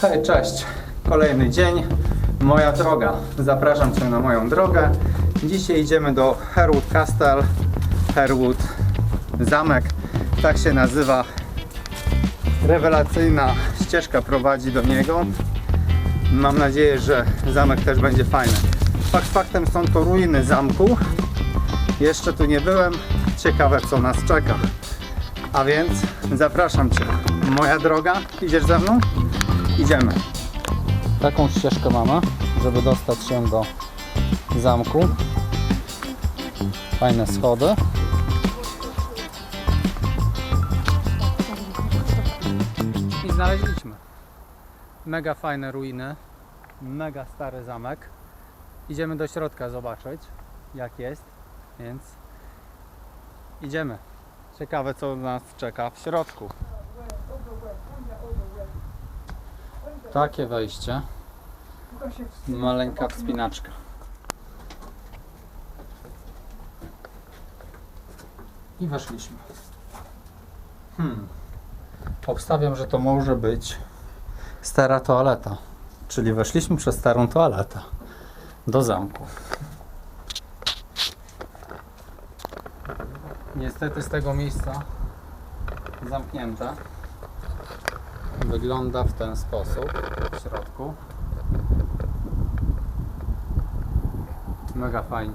Hej, cześć. Kolejny dzień. Moja droga. Zapraszam Cię na moją drogę. Dzisiaj idziemy do Herwood Castle. Herwood Zamek. Tak się nazywa. Rewelacyjna ścieżka prowadzi do niego. Mam nadzieję, że zamek też będzie fajny. Fakt faktem są to ruiny zamku. Jeszcze tu nie byłem. Ciekawe co nas czeka. A więc zapraszam Cię. Moja droga. Idziesz ze mną? Idziemy. Taką ścieżkę mamy, żeby dostać się do zamku. Fajne schody. I znaleźliśmy. Mega fajne ruiny. Mega stary zamek. Idziemy do środka zobaczyć, jak jest. Więc idziemy. Ciekawe, co nas czeka w środku. Takie wejście. Maleńka wspinaczka. I weszliśmy. Hmm. Obstawiam, że to może być stara toaleta. Czyli weszliśmy przez starą toaletę do zamku. Niestety z tego miejsca zamknięte. Wygląda w ten sposób w środku. Mega fajnie.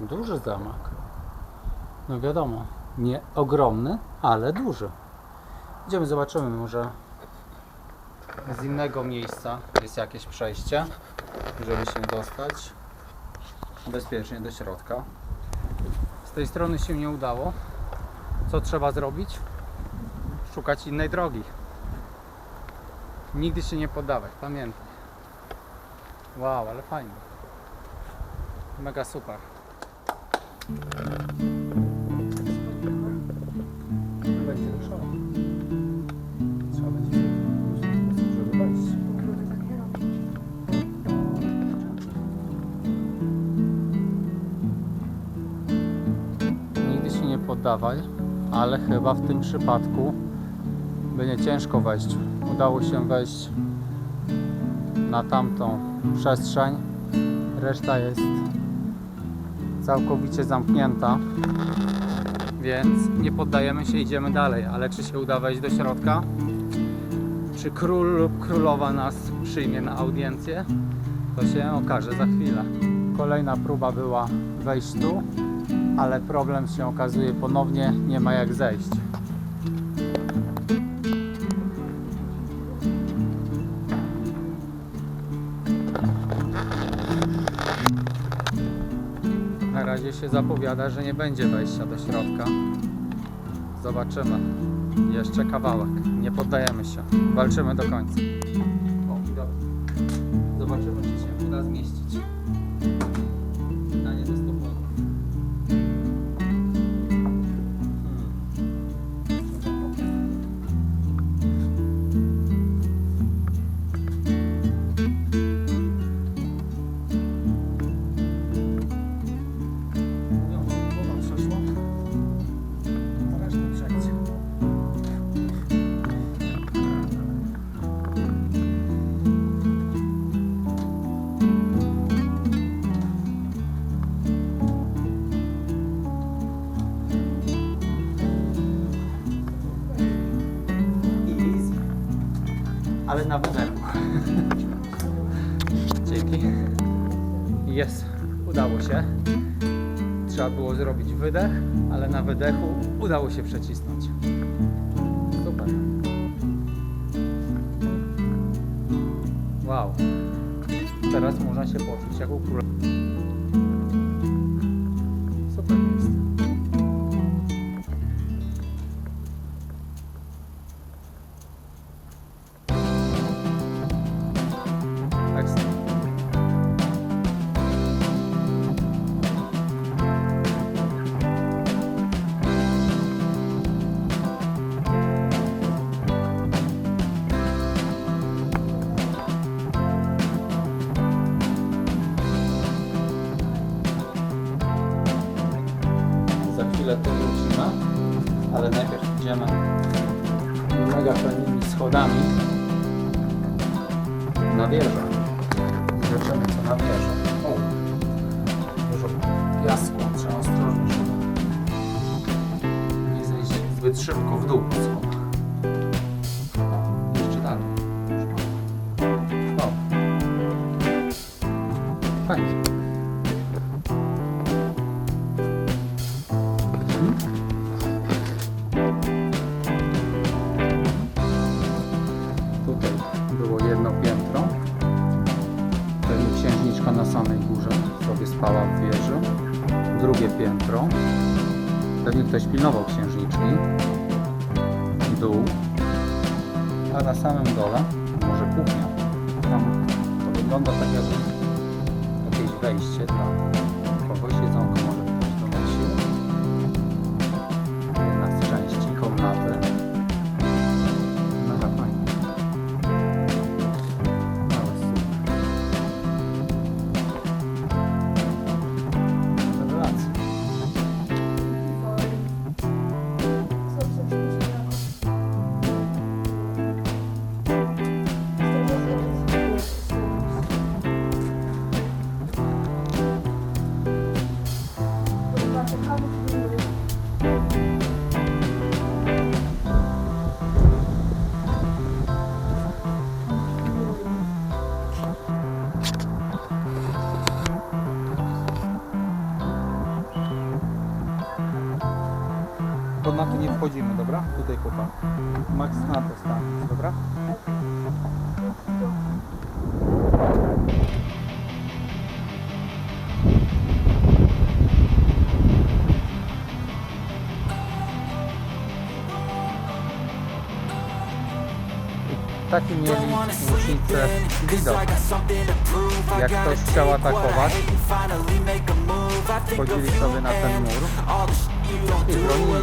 Duży zamek. No wiadomo, nie ogromny, ale duży. Idziemy, zobaczymy, może z innego miejsca jest jakieś przejście, żeby się dostać bezpiecznie do środka. Z tej strony się nie udało. Co trzeba zrobić? Szukać innej drogi. Nigdy się nie poddawać, pamiętaj. Wow, ale fajnie. Mega super. Nigdy się nie poddawaj, ale chyba w tym przypadku będzie ciężko wejść. Udało się wejść na tamtą przestrzeń. Reszta jest całkowicie zamknięta. Więc nie poddajemy się, idziemy dalej. Ale czy się uda wejść do środka? Czy król lub królowa nas przyjmie na audiencję? To się okaże za chwilę. Kolejna próba była wejść tu, ale problem się okazuje ponownie, nie ma jak zejść. Na razie się zapowiada, że nie będzie wejścia do środka. Zobaczymy. Jeszcze kawałek. Nie poddajemy się. Walczymy do końca. Ale na wydechu. Dzięki. Jest. Udało się. Trzeba było zrobić wydech, ale na wydechu udało się przecisnąć. Super. Wow. Teraz można się poczuć jak u króla. Schodami na wieżę. Zobaczymy co na wieżę. O, dużo piasku, trzeba ostrożnie, żeby nie zejść zbyt szybko w dół po schodach. Księżniczka na samej górze sobie spała w wieży. Drugie piętro. Pewnie ktoś pilnował księżniczki. Dół. A na samym dole może kuchnia. Tam to wygląda tak jak jakieś wejście dla wchodzimy, dobra? Tutaj chłopak. Max na to stanie, dobra? Taki mieli łucznicy widok. Jak ktoś chciał atakować, wchodzili sobie na ten mur i bronili. no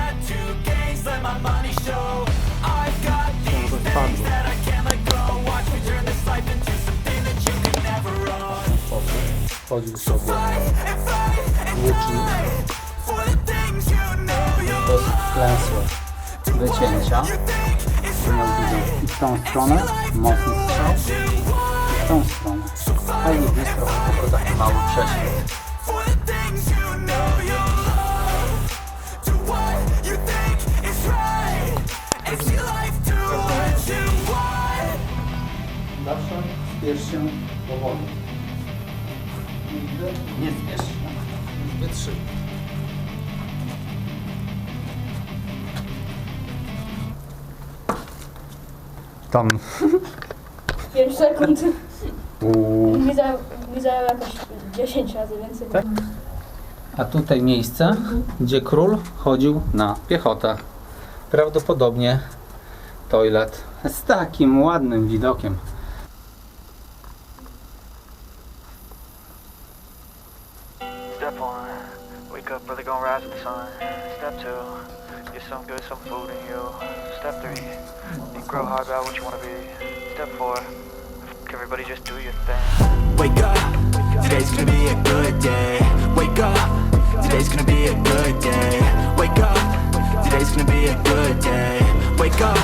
things you know you Dosyć wklęsłe wycięcia. i w tą stronę mocny strzał i w tą stronę. Fajnie blisko, tylko taki mały prześwit. Zawsze spiesz się powoli. Nie zbyt szybko. Tam 5 sekund. Uuu. Mi zajął, mi jakoś 10 razy więcej. Tak? A tutaj miejsce, gdzie król chodził na piechotę. Prawdopodobnie toilet z takim ładnym widokiem. Step two, get some good, some food in you. Step three, you grow hard about what you wanna be. Step four, everybody just do your thing. Wake up, today's gonna be a good day. Wake up, today's gonna be a good day. Wake up, today's gonna be a good day. Wake up,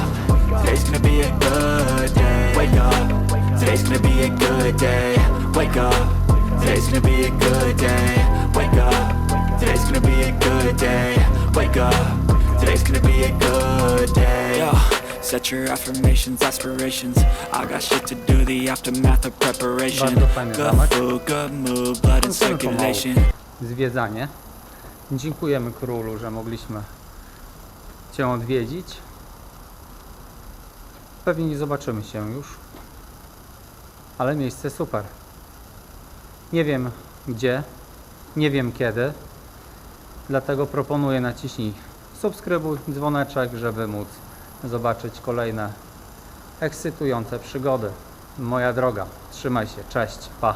today's gonna be a good day. Wake up, today's gonna be a good day. Wake up, today's gonna be a good day. Wake up, today's gonna be a good day. Wake up, today's gonna be a good day. Yo. Set your affirmations, aspirations. I got shit to do, the aftermath of preparation. Bardzo fajny Good zamek. food, good mood, blood in Kończymy pomału circulation. zwiedzanie. Dziękujemy królu, że mogliśmy Cię odwiedzić. Pewnie nie zobaczymy się już, ale miejsce super. Nie wiem gdzie, nie wiem kiedy, dlatego proponuję naciśnij subskrybuj, dzwoneczek, żeby móc zobaczyć kolejne ekscytujące przygody. Moja droga, trzymaj się, cześć, pa.